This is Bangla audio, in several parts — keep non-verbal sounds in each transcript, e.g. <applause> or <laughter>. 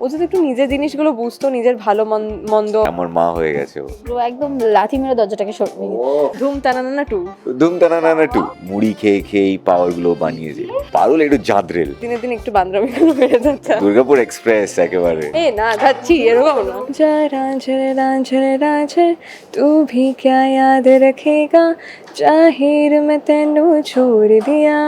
ও যদি একটু নিজের জিনিসগুলো বুঝতো নিজের ভালো মন- মন্দ আমার মা হয়ে গেছে ও পুরো একদম লাথি মেরে দরজাটাকে সরিয়ে দিল। ধুম টানানা টু ধুম টানা নানা টু মুড়ি খেয়ে খেয়ে এই পাওয়ার গুলো বানিয়েছে পারুল একটু জাঁদরেল দিনে দিন একটু বান্দরামিগুলো বেড়ে যাচ্ছে দুর্গাপুর এক্সপ্রেস একেবারে এ না যাচ্ছি এরকম না जरा जरा जरा तू भी क्या याद रखेगा जाहिर में तेनू छोड़ दिया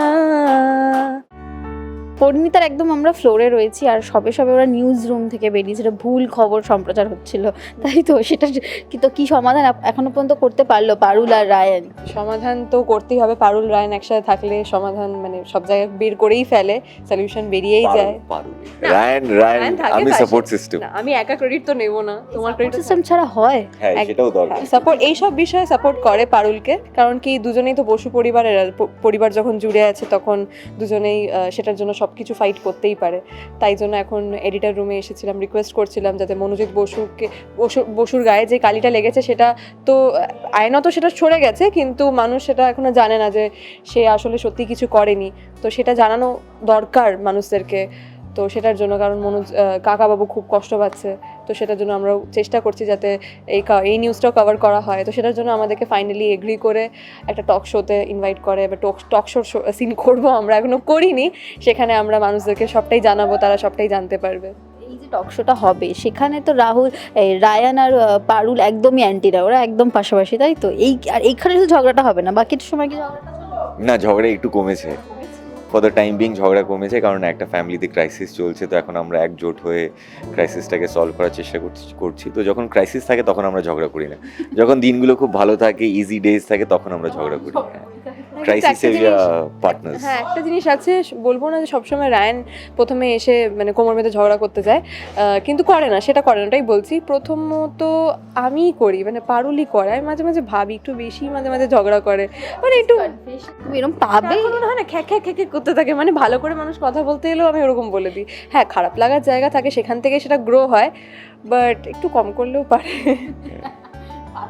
পরিণীতার একদম আমরা ফ্লোরে রয়েছি আর সবে সবে ওরা নিউজ রুম থেকে বেরিয়েছিল ভুল খবর সম্প্রচার হচ্ছিল। তাই তো সেটা কি তো কি সমাধান এখনও পর্যন্ত করতে পারল পারুল আর রায়ান? সমাধান তো করতেই হবে পারুল রায়ন একসাথে থাকলে সমাধান মানে সব জায়গায় বের করেই ফেলে সলিউশন বেরিয়েই যায়। রায়ন রায়ন আমি সাপোর্ট সিস্টেম না, আমি একা ক্রেডিট তো নেব না তোমার ক্রেডিট সিস্টেম ছাড়া হয়? হ্যাঁ সেটাও দরকার। সাপোর্ট এইসব বিষয়ে সাপোর্ট করে পারুলকে কারণ কি দুজনেই তো বসু পরিবারের পরিবার যখন জুড়ে আছে তখন দুজনেই আহ, সেটার জন্য সব কিছু ফাইট করতেই পারে। তাই জন্য এখন এডিটার রুমে এসেছিলাম রিকোয়েস্ট করছিলাম যাতে মনোজিৎ বসুকে, বসু, বসুর গায়ে যে কালিটা লেগেছে সেটা তো আইনত সেটা সরে গেছে, কিন্তু মানুষ সেটা এখনও জানে না যে সে আসলে সত্যি কিছু করেনি। তো সেটা জানানো দরকার মানুষদেরকে। তো সেটার জন্য কারণ মনোজ কাকা কাকাবাবু খুব কষ্ট পাচ্ছে। তো সেটার জন্য আমরাও চেষ্টা করছি যাতে এই কা- এই নিউজটাও কভার করা হয়। তো সেটার জন্য আমাদেরকে ফাইনালি এগ্রি করে একটা টক শোতে ইনভাইট করে এবার টক টক শো সিন করব আমরা এখনও করিনি। সেখানে আমরা মানুষদেরকে সবটাই জানাব তারা সবটাই জানতে পারবে। এই যে টক শোটা হবে সেখানে তো রাহুল এই রায়ান আর পারুল একদমই অ্যান্টিরা ওরা একদম পাশাপাশি তাই তো? এই আর এইখানে শুধু ঝগড়াটা হবে না বাকি সময় কি ঝগড়াটা? না ঝগড়া একটু কমেছে। ফর দ্য টাইম বিং ঝগড়া কমেছে, কারণ একটা ফ্যামিলিতে ক্রাইসিস চলছে, তো এখন আমরা একজোট হয়ে ক্রাইসিসটাকে সলভ করার চেষ্টা করছি করছি। তো যখন ক্রাইসিস থাকে তখন আমরা ঝগড়া করি না। যখন দিনগুলো খুব ভালো থাকে ইজি ডেজ থাকে, তখন আমরা ঝগড়া করি। ক্রাইসিসের জিনিস- হ্যাঁ একটা জিনিস আছে বলব না যে সবসময় রায়ান প্রথমে এসে মানে কোমর বেঁধে ঝগড়া করতে যায় আহ, কিন্তু করে না সেটা করে না ওটাই বলছি। প্রথমত আমিই করি মানে পারুলই করে। আমি মাঝে মাঝে ভাবি একটু বেশি মাঝে মাঝে ঝগড়া করে। মানে একটু এরকম পাবে? মনে হয় না খ্যাক খ্যাক খ্যাক করতে থাকে। মানে ভালো করে মানুষ কথা বলতে এলেও আমি ওরকম বলে দিই। হ্যাঁ খারাপ লাগার জায়গা থাকে সেখান থেকে সেটা গ্রো হয় বাট একটু কম করলেও পারে। <laughs> <laughs>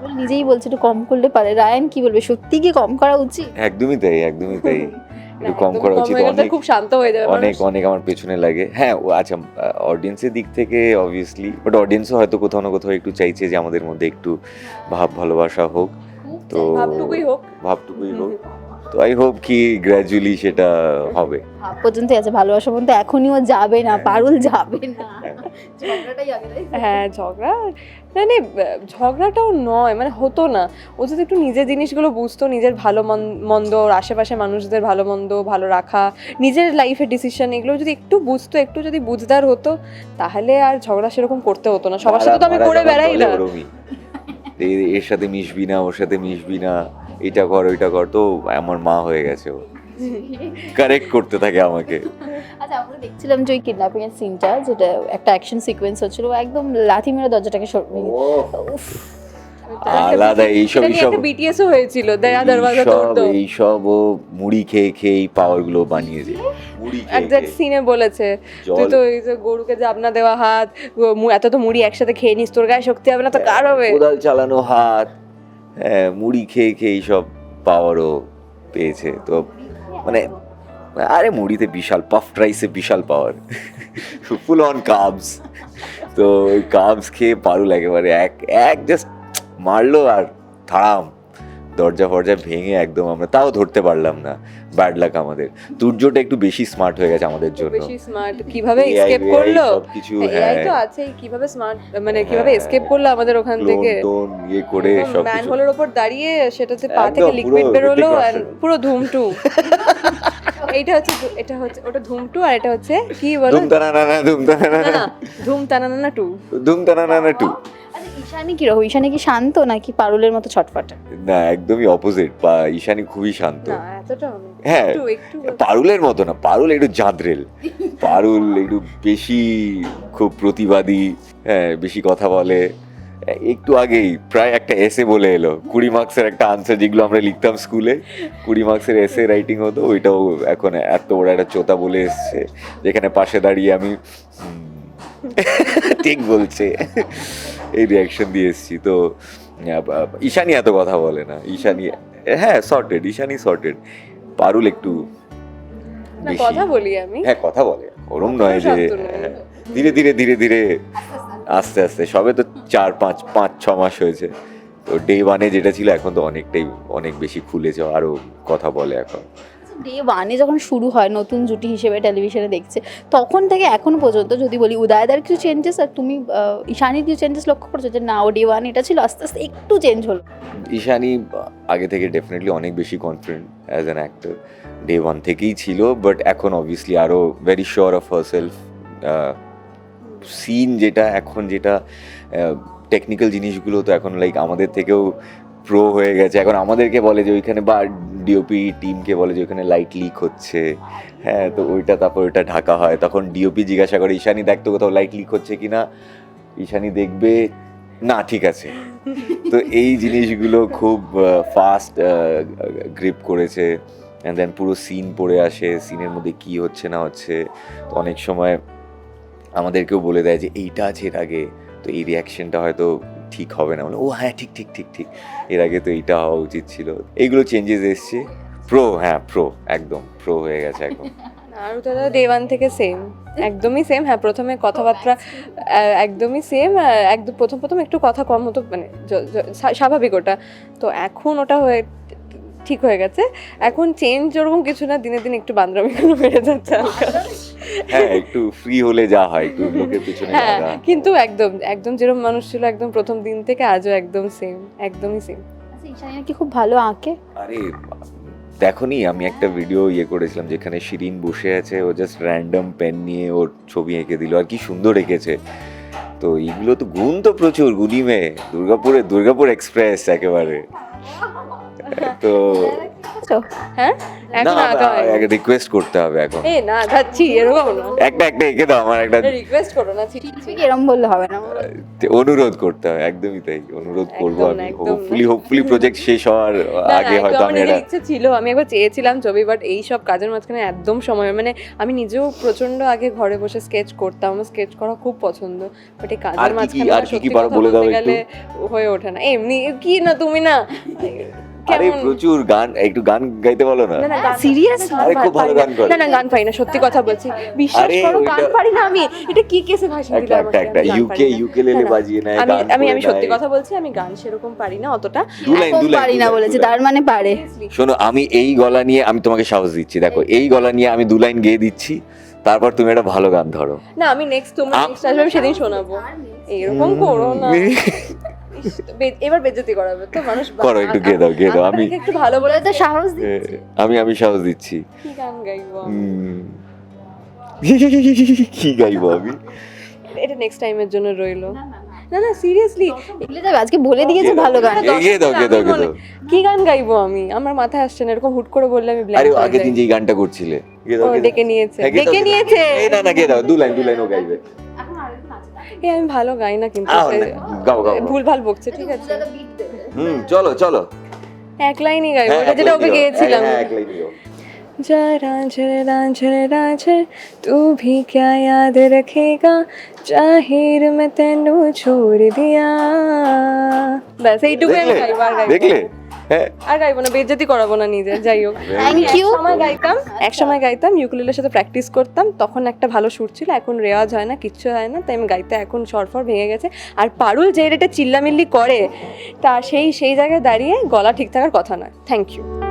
পারুল নিজেই বলছে একটু কম করলে পারে। রায়ান কি বলবে? সত্যি কি কম করা উচিত? একদমই তাই একদমই তাই। <laughs> একটু কম করা উচিত। হয়ে অনেক খুব শান্ত হয়ে যাবে অনেক অনেক আমার পেছনে লাগে। হ্যাঁ ও আচ্ছা অডিয়েন্সের দিক থেকে অবভিয়াসলি বাট অডিয়েন্সও হয়তো কোথাও না কোথাও একটু চাইছে যে আমাদের মধ্যে একটু ভাব ভালোবাসা হোক। তো ভাবটুকুই হোক। ভাবটুকুই হোক। তো আই হোপ কি গ্র্যাজুয়ালি সেটা হবে। পর্যন্ত আছে ভালোবাসা পর্যন্ত এখনই ও যাবে না পারুল যাবে না। হ্যাঁ ঝগড়া? মানে আহ, ঝগড়াটাও নয় মানে হতো না। ও যদি একটু নিজের জিনিসগুলো বুঝতো নিজের ভালো মন- মন্দ ওর আশেপাশে মানুষদের ভালো মন্দ ভালো রাখা নিজের লাইফের ডিসিশন এগুলো যদি একটু বুঝতো একটু যদি বুঝদার হতো তাহলে আর ঝগড়া সেরকম করতে হতো না। সবার সাথে তো আমি করে বেড়াই না। এর সাথে মিশবি না ওর সাথে মিশবি না এটা কর ওইটা কর তো আমার মা হয়ে গেছে ও। <laughs> কারেক্ট করতে থাকে আমাকে। আচ্ছা আমরা দেখছিলাম যে ওই কিডন্যাপিং এর সিনটা যেটা একটা অ্যাকশন সিকোয়েন্স হচ্ছিল একদম লাথি মেরে দরজাটাকে। উফ, আলাদা এইসব এইসব। একটা বিটিএসও হয়েছিল? দয়া দরওয়াজা তোড় এইসব ও মুড়ি খেয়ে খেয়ে এই পাওয়ারগুলো বানিয়েছে মুড়ি খেয়ে সিনে বলেছে। তুই তো এই যে গরুকে যে আপনা দেওয়া হাত এত তো মুড়ি একসাথে খেয়ে নিস তোর গায়ে শক্তি হবে না তো কার হবে? কোদাল চালানো হাত হ্যাঁ মুড়ি খেয়ে খেয়ে এইসব পাওয়ারও পেয়েছে। তো মানে আরে মুড়িতে বিশাল পাফ রাইসে বিশাল পাওয়ার ফুল অন কাবস তো ওই কাবস খেয়ে পারুল একেবারে। এক এক জাস্ট মারলো আর থাম। দরজা ফরজা ভেঙে একদম আমরা তাও ধরতে পারলাম না। ব্যাড লাক আমাদের। তুর্যটা একটু বেশি স্মার্ট হয়ে গেছে আমাদের জন্য। বেশি স্মার্ট কীভাবে এসকেপ করল? সবকিছু হ্যাঁ। তো আছেই কীভাবে স্মার্ট মানে কীভাবে হ্যাঁ। এসকেপ করল আমাদের ওখান থেকে? টোন ইয়ে করে সব ম্যান কিছু হোলের ওপর দাঁড়িয়ে সেটাতে পা থেকে লিকুইড Hrithik আর পুরো ধুমটু। এইটা হচ্ছে এটা হচ্ছে ওটা ধুমটু আর এটা হচ্ছে কি বলো? ধুম তানা না না ধুম না ধুম না টু ধুম না না টু ঈশানী কি রকম? ঈশানী কি শান্ত নাকি পারুলের মতো ছটফটে? না একদমই অপোজিট বা ঈশানী খুবই শান্ত। না এতটা হ্যাঁ একটু একটু পারুলের মতো না পারুল একটু জাঁদরেল। পারুল একটু বেশি খুব প্রতিবাদী হ্যাঁ বেশি কথা বলে। একটু আগেই প্রায় একটা এসে বলে এলো কুড়ি মার্কসের একটা আনসার যেগুলো আমরা লিখতাম স্কুলে কুড়ি মার্কসের এসে রাইটিং হতো ওইটাও এখন এত বড় একটা চোতা বলে এসছে যেখানে পাশে দাঁড়িয়ে আমি ঠিক বলছে। এই রিয়াকশন দিয়ে এসছি। তো ঈশানি এত কথা বলে না। ঈশানি হ্যাঁ সর্টেড ঈশানী সর্টেড পারুল একটু। কথা বলি আমি। হ্যাঁ কথা বলে। ওরম নয় যে হ্যাঁ, ধীরে ধীরে ধীরে ধীরে আস্তে আস্তে। সবে তো চার পাঁচ পাঁচ ছ মাস হয়েছে। তো ডে ওয়ানে যেটা ছিল এখন তো অনেকটাই অনেক বেশি খুলেছে আরও কথা বলে এখন। ডে ওয়ানে যখন শুরু হয়, নতুন জুটি হিসেবে টেলিভিশনে দেখছে, তখন থেকে এখন পর্যন্ত যদি বলি উদয়দার কিছু চেঞ্জেস আর তুমি ঈশানীর কিছু চেঞ্জেস লক্ষ্য করছ যে না, ও ডে ওয়ান এটা ছিল, আস্তে আস্তে একটু চেঞ্জ হলো। ঈশানী আগে থেকে ডেফিনেটলি অনেক বেশি confident as an actor day one থেকেই ছিল বাট এখন অবভিয়াসলি আরও very sure of herself scene যেটা, এখন যেটা টেকনিক্যাল জিনিসগুলো তো এখন লাইক আমাদের থেকেও প্রো হয়ে গেছে। এখন আমাদেরকে বলে যে ওইখানে বা ডিওপি টিমকে বলে যে ওইখানে লাইট লিক হচ্ছে। হ্যাঁ তো ওইটা তারপর ওইটা ঢাকা হয়। তখন ডিওপি জিজ্ঞাসা করে, ঈশানী দেখতো কোথাও লাইট লিক হচ্ছে কি না ঈশানি দেখবে, না, ঠিক আছে। তো এই জিনিসগুলো খুব ফাস্ট গ্রিপ করেছে। অ্যান্ড দেন পুরো সিন পড়ে আসে সিনের মধ্যে কি হচ্ছে, না হচ্ছে। তো অনেক সময় আমাদেরকেও বলে দেয় যে, এইটা আছে এর আগে। তো এই রিয়াকশনটা হয়তো ঠিক হবে না। বলে ও হ্যাঁ ঠিক ঠিক ঠিক ঠিক। এর আগে তো এইটা হওয়া উচিত ছিল। এইগুলো চেঞ্জেস এসছে। প্রো হ্যাঁ প্রো একদম প্রো হয়ে গেছে এখন আর দাদা ডে ওয়ান থেকে সেম একদমই সেম হ্যাঁ প্রথমে কথাবার্তা একদমই সেম একদম প্রথম প্রথম একটু কথা কম হতো মানে স্বাভাবিক ওটা। তো এখন ওটা হয়ে ঠিক হয়ে গেছে। এখন চেঞ্জ ওরকম কিছু না দিনে দিনে একটু বান্দরামিগুলো বেড়ে যাচ্ছে হ্যাঁ একটু ফ্রি হলে যা হয় একটু লোকের পিছনে হ্যাঁ কিন্তু একদম একদম যেরকম মানুষ ছিল একদম প্রথম দিন থেকে আজও একদম সেম একদমই সেম আচ্ছা কি খুব ভালো আঁকে? আরে দেখনি আমি একটা ভিডিও ইয়ে করেছিলাম যেখানে শিরিন বসে আছে ও জাস্ট র্যান্ডম পেন নিয়ে ওর ছবি এঁকে দিল আর কি সুন্দর এঁকেছে। তো এইগুলো তো গুণ তো প্রচুর গুণী মেয়ে দুর্গাপুরে দুর্গাপুর এক্সপ্রেস একেবারে। তো তো হ্যাঁ? না এখন আগা রিকোয়েস্ট করতে হবে এখন। এ না যাচ্ছি এরকম না। একটা একটা এঁকে দাও আমার একটা। রিকোয়েস্ট করো না ঠিক এরম বললে হবে না। অনুরোধ করতে হবে একদমই তাই। অনুরোধ করব আমি। হোপফুলি হোপফুলি প্রজেক্ট শেষ হওয়ার আগে হয়তো আমি এটা ইচ্ছে ছিল আমি একবার চেয়েছিলাম ছবি বাট এই সব কাজের মাঝখানে একদম সময় মানে আমি নিজেও প্রচণ্ড আগে ঘরে বসে স্কেচ করতাম। আমার স্কেচ করা খুব পছন্দ বাট এই কাজের মাঝখানে আর কি কি বলে দাও একটু। গেলে হয়ে ওঠে না। এমনি কি না তুমি না? আরে প্রচুর গান একটু গান গাইতে বলো না। সিরিয়াস আরে খুব ভালো গান করে। না না গান পারি না সত্যি কথা বলছি। বিশ্বাস করো গান পারি না আমি। এটা কি কেসে ভাষণ দিলে একটা একটা ইউকে ইউকে লেলে না, না। আমি আমি আমি সত্যি কথা বলছি আমি গান সেরকম পারি না অতটা। দু লাইন দু লাইন পারি না বলেছে তার মানে পারে। শোনো আমি এই গলা নিয়ে আমি তোমাকে সাহস দিচ্ছি। দেখো এই গলা নিয়ে আমি দু লাইন গেয়ে দিচ্ছি। তারপর তুমি একটা ভালো গান ধরো। না আমি নেক্সট তোমরা নেক্সট আসবে আমি সেদিন শোনাবো। এরকম করো না। এবার বেজ্জতি করাবে। তো মানুষ করো, একটু গেয়ে দাও, গেয়ে দাও, আমি- একটু ভালো বলে বলে তো সাহস দি এ, আমি আমি সাহস দিচ্ছি। কি গান গাইবো <laughs> কি গাইবো আমি? এটা নেক্সট টাইমের জন্য রইল। না না সিরিয়াসলি ভুলে যাবে আজকে বলে দিয়েছে ভালো গান। গেয়ে- দাও গেয়ে দাও গেয়ে দাও কি গান গাইবো আমি? আমার মাথায় আসছে না এরকম হুট করে বললে আমি আরে ব্ল্যাঙ্ক আগের দিন যেই। গানটা করছিলে। ডেকে নিয়েছে। হ্যাঁ, ডেকে নিয়েছে। না না গেয়ে দাও দু লাইন দু লাইন ও গাইবে। এ আমি ভালো গাই না কিন্তু আও, সে- না, গাও গাও গাও। ভুল ভাল বকছে ঠিক আছে হুম চলো চলো এক লাইনই গাইবো হ্যাঁ, ওটা এক যেটা লাইন ওকে দিও। গেয়েছিলাম হ্যাঁ, হ্যাঁ, এক লাইন দিও। जरा जरा जरा जर तू भी क्या याद रखेगा जाहिर में तेनू छोड़ दिया ব্যাস এইটুকু আমি দেখলে গাইবো আর গাইবো দেখলে হ্যাঁ। আর গাইবো না বেজ্জতি করাবো না নিজে যাই হোক। থ্যাংক ইউ সময় গাইতাম এক সময় গাইতাম ইউকুলেলের সাথে প্র্যাকটিস করতাম তখন একটা ভালো সুর ছিল এখন রেওয়াজ হয় না কিচ্ছু হয় না তাই আমি গাইতে এখন সরফর ভেঙে গেছে। আর পারুল যে রেটে চিল্লামিল্লি করে তা সেই সেই জায়গায় দাঁড়িয়ে গলা ঠিক থাকার কথা নয়। Thank you